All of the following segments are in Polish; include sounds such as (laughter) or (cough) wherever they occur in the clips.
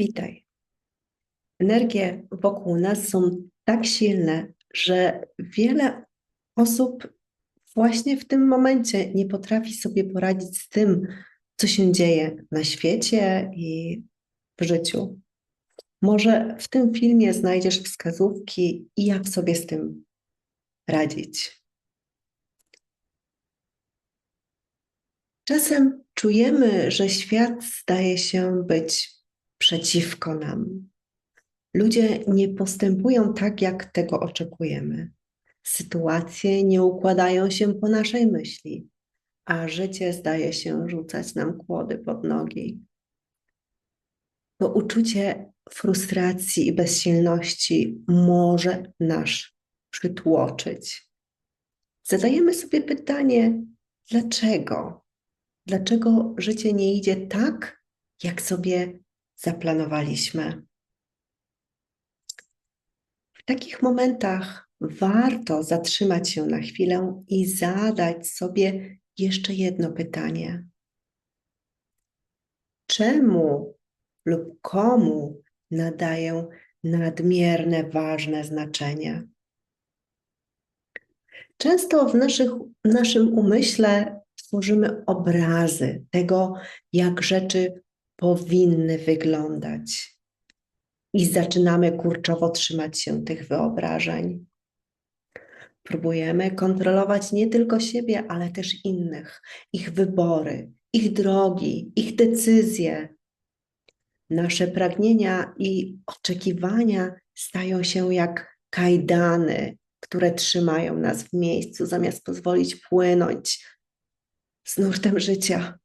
Witaj. Energie wokół nas są tak silne, że wiele osób właśnie w tym momencie nie potrafi sobie poradzić z tym, co się dzieje na świecie i w życiu. Może w tym filmie znajdziesz wskazówki, jak sobie z tym radzić. Czasem czujemy, że świat zdaje się być przeciwko nam. Ludzie nie postępują tak, jak tego oczekujemy. Sytuacje nie układają się po naszej myśli, a życie zdaje się rzucać nam kłody pod nogi. To uczucie frustracji i bezsilności może nas przytłoczyć. Zadajemy sobie pytanie, dlaczego? Dlaczego życie nie idzie tak, jak sobie zaplanowaliśmy? W takich momentach warto zatrzymać się na chwilę i zadać sobie jeszcze jedno pytanie. Czemu lub komu nadaję nadmierne, ważne znaczenie? Często w naszych, naszym umyśle tworzymy obrazy tego, jak rzeczy powinny wyglądać. I zaczynamy kurczowo trzymać się tych wyobrażeń. Próbujemy kontrolować nie tylko siebie, ale też innych, ich wybory, ich drogi, ich decyzje. Nasze pragnienia i oczekiwania stają się jak kajdany, które trzymają nas w miejscu, zamiast pozwolić płynąć z nurtem życia.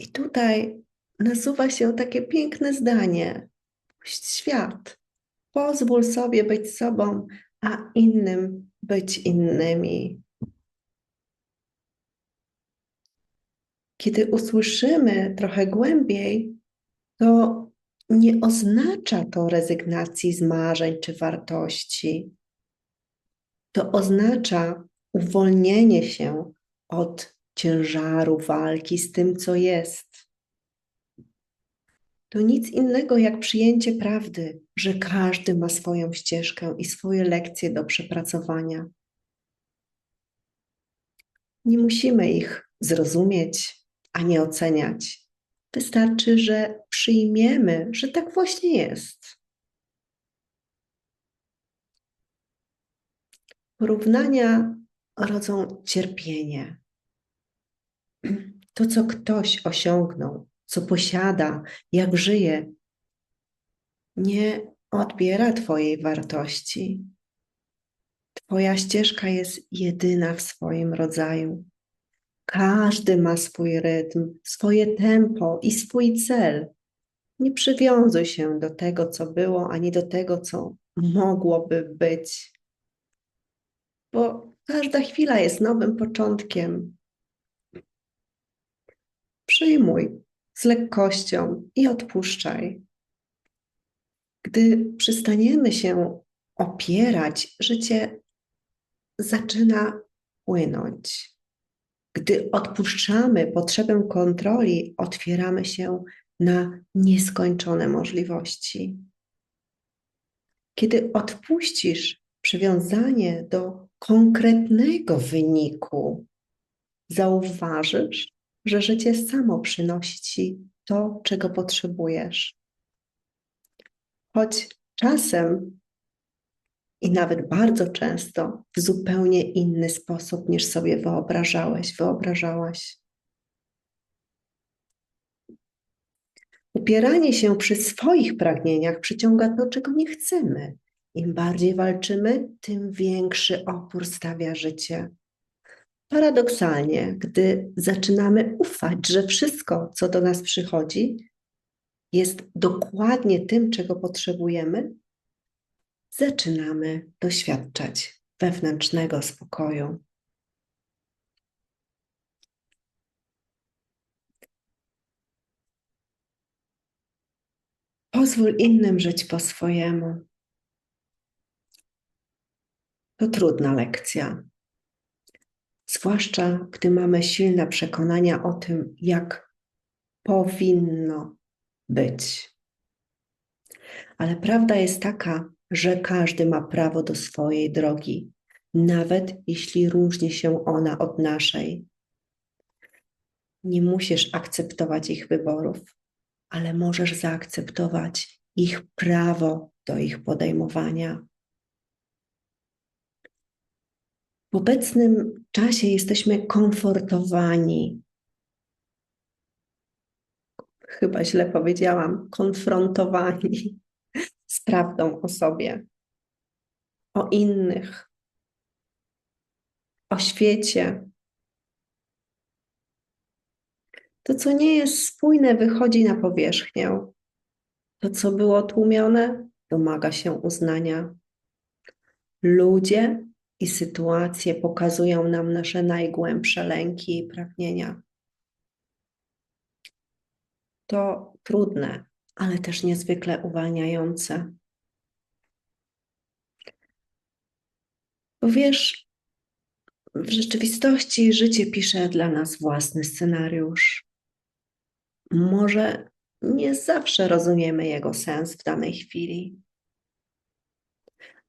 I tutaj nasuwa się takie piękne zdanie: puść świat, pozwól sobie być sobą, a innym być innymi. Kiedy usłyszymy trochę głębiej, to nie oznacza to rezygnacji z marzeń czy wartości. To oznacza uwolnienie się od ciężaru walki z tym, co jest. To nic innego jak przyjęcie prawdy, że każdy ma swoją ścieżkę i swoje lekcje do przepracowania. Nie musimy ich zrozumieć, ani oceniać. Wystarczy, że przyjmiemy, że tak właśnie jest. Porównania rodzą cierpienie. To, co ktoś osiągnął, co posiada, jak żyje, nie odbiera Twojej wartości. Twoja ścieżka jest jedyna w swoim rodzaju. Każdy ma swój rytm, swoje tempo i swój cel. Nie przywiązuj się do tego, co było, ani do tego, co mogłoby być, bo każda chwila jest nowym początkiem. Przyjmuj z lekkością i odpuszczaj. Gdy przestaniemy się opierać, życie zaczyna płynąć. Gdy odpuszczamy potrzebę kontroli, otwieramy się na nieskończone możliwości. Kiedy odpuścisz przywiązanie do konkretnego wyniku, zauważysz, że życie samo przynosi ci to, czego potrzebujesz. Choć czasem i nawet bardzo często w zupełnie inny sposób niż sobie wyobrażałeś, wyobrażałaś. Upieranie się przy swoich pragnieniach przyciąga to, czego nie chcemy. Im bardziej walczymy, tym większy opór stawia życie. Paradoksalnie, gdy zaczynamy ufać, że wszystko, co do nas przychodzi, jest dokładnie tym, czego potrzebujemy, zaczynamy doświadczać wewnętrznego spokoju. Pozwól innym żyć po swojemu. To trudna lekcja. Zwłaszcza gdy mamy silne przekonania o tym, jak powinno być. Ale prawda jest taka, że każdy ma prawo do swojej drogi, nawet jeśli różni się ona od naszej. Nie musisz akceptować ich wyborów, ale możesz zaakceptować ich prawo do ich podejmowania. W obecnym czasie jesteśmy komfortowani. Chyba źle powiedziałam, konfrontowani z prawdą o sobie, o innych, o świecie. To, co nie jest spójne, wychodzi na powierzchnię. To, co było tłumione, domaga się uznania. Ludzie i sytuacje pokazują nam nasze najgłębsze lęki i pragnienia. To trudne, ale też niezwykle uwalniające. Wiesz, w rzeczywistości życie pisze dla nas własny scenariusz. Może nie zawsze rozumiemy jego sens w danej chwili,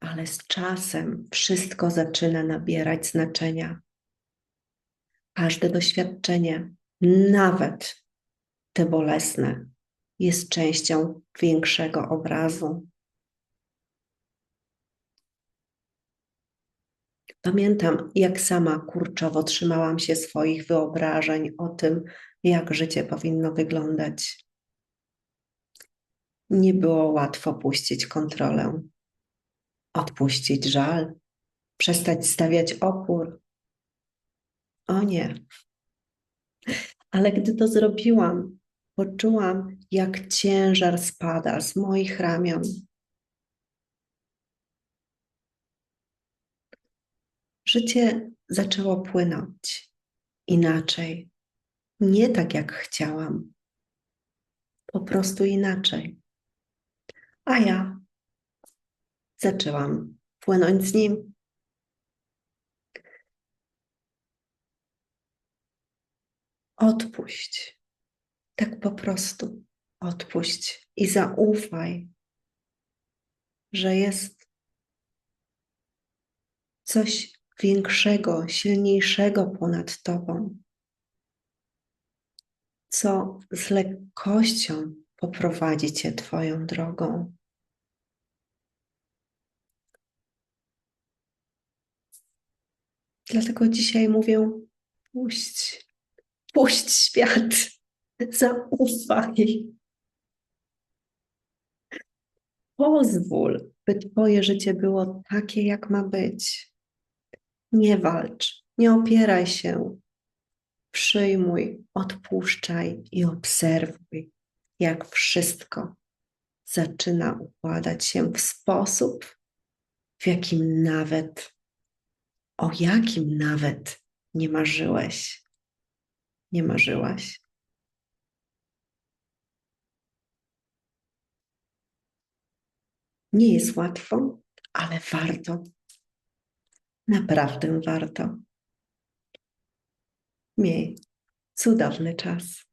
ale z czasem wszystko zaczyna nabierać znaczenia. Każde doświadczenie, nawet te bolesne, jest częścią większego obrazu. Pamiętam, jak sama kurczowo trzymałam się swoich wyobrażeń o tym, jak życie powinno wyglądać. Nie było łatwo puścić kontrolę, odpuścić żal, przestać stawiać opór. O nie. Ale gdy to zrobiłam, poczułam, jak ciężar spada z moich ramion. Życie zaczęło płynąć inaczej, nie tak jak chciałam, po prostu inaczej. A ja zaczęłam płynąć z nim. Odpuść. Tak po prostu odpuść i zaufaj, że jest coś większego, silniejszego ponad Tobą, co z lekkością poprowadzi Cię Twoją drogą. Dlatego dzisiaj mówię: puść, puść świat, (laughs) zaufaj. Pozwól, by Twoje życie było takie, jak ma być. Nie walcz, nie opieraj się. Przyjmuj, odpuszczaj i obserwuj, jak wszystko zaczyna układać się w sposób, w jakim nawet, o jakim nawet nie marzyłeś. Nie marzyłaś. Nie jest łatwo, ale warto. Naprawdę warto. Miej cudowny czas.